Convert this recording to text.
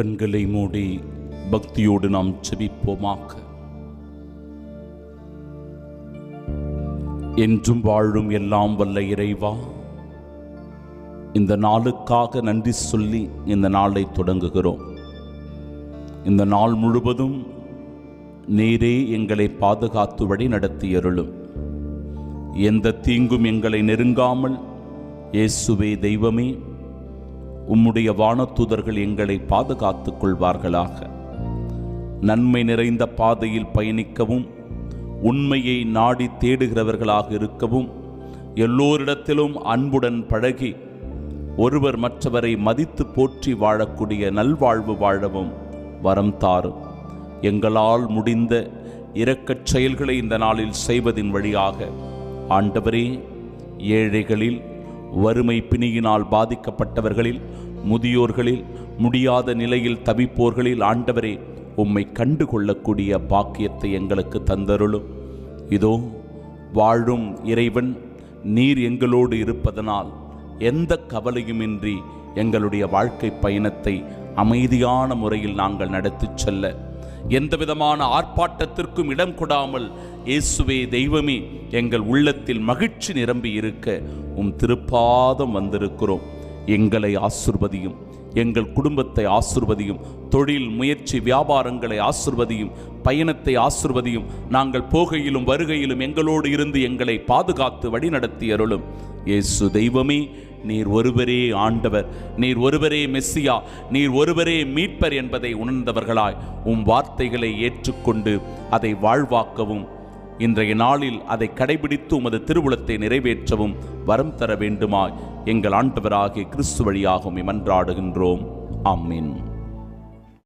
கண்களை மூடி பக்தியோடு நாம் செபிப்போமாக என்றும் வாழும் எல்லாம் வல்ல இறைவா இந்த நாளுக்காக நன்றி சொல்லி இந்த நாளை தொடங்குகிறோம். இந்த நாள் முழுவதும் நீரே எங்களை பாதுகாத்து வழி நடத்தியருளும். எந்த தீங்கும் எங்களை நெருங்காமல் இயேசுவே தெய்வமே உம்முடைய வானத்தூதர்கள் எங்களை பாதுகாத்துக் கொள்வார்களாக நன்மை நிறைந்த பாதையில் பயணிக்கவும் உண்மையை நாடி தேடுகிறவர்களாக இருக்கவும் எல்லோரிடத்திலும் அன்புடன் பழகி ஒருவர் மற்றவரை மதித்து போற்றி வாழக்கூடிய நல்வாழ்வு வாழவும் வரம் தாரும். எங்களால் முடிந்த இரக்கச் செயல்களை இந்த நாளில் செய்வதின் வழியாக ஆண்டவரே ஏழைகளில் வறுமை பிணியினால் பாதிக்கப்பட்டவர்களில் முதியோர்களில் முடியாத நிலையில் தவிப்போர்களில் ஆண்டவரே உம்மை கண்டு கொள்ளக்கூடிய பாக்கியத்தை எங்களுக்கு தந்தருளும். இதோ வாழும் இறைவன் நீர் எங்களோடு இருப்பதனால் எந்த கவலையுமின்றி எங்களுடைய வாழ்க்கை பயணத்தை அமைதியான முறையில் நாங்கள் நடத்திச் செல்ல எந்த விதமான ஆர்ப்பாட்டத்திற்கும் இடம் கொடாமல் இயேசுவே தெய்வமே எங்கள் உள்ளத்தில் மகிழ்ச்சி நிரம்பி இருக்க உம் திருப்பாதம் வந்திருக்கிறோம். எங்களை ஆசிர்வதியும். எங்கள் குடும்பத்தை ஆசிர்வதியும். தொழில் முயற்சி வியாபாரங்களை ஆசிர்வதியும். பயணத்தை ஆசிர்வதியும். நாங்கள் போகையிலும் வருகையிலும் எங்களோடு இருந்து எங்களை பாதுகாத்து வழிநடத்தி அருளும் இயேசு தெய்வமே நீர் ஒருவரே ஆண்டவர். நீர் ஒருவரே மெஸ்ஸியா. நீர் ஒருவரே மீட்பர் என்பதை உணர்ந்தவர்களாய். உம் வார்த்தைகளை ஏற்றுக்கொண்டு அதை வாழ்வாக்கவும். இன்றைய நாளில் அதை கடைபிடித்து உமது திருவுளத்தை நிறைவேற்றவும் வரம் தர வேண்டுமாய் எங்கள் ஆண்டவராகிய கிறிஸ்து வழியாகும் மன்றாடுகின்றோம். ஆமீன்.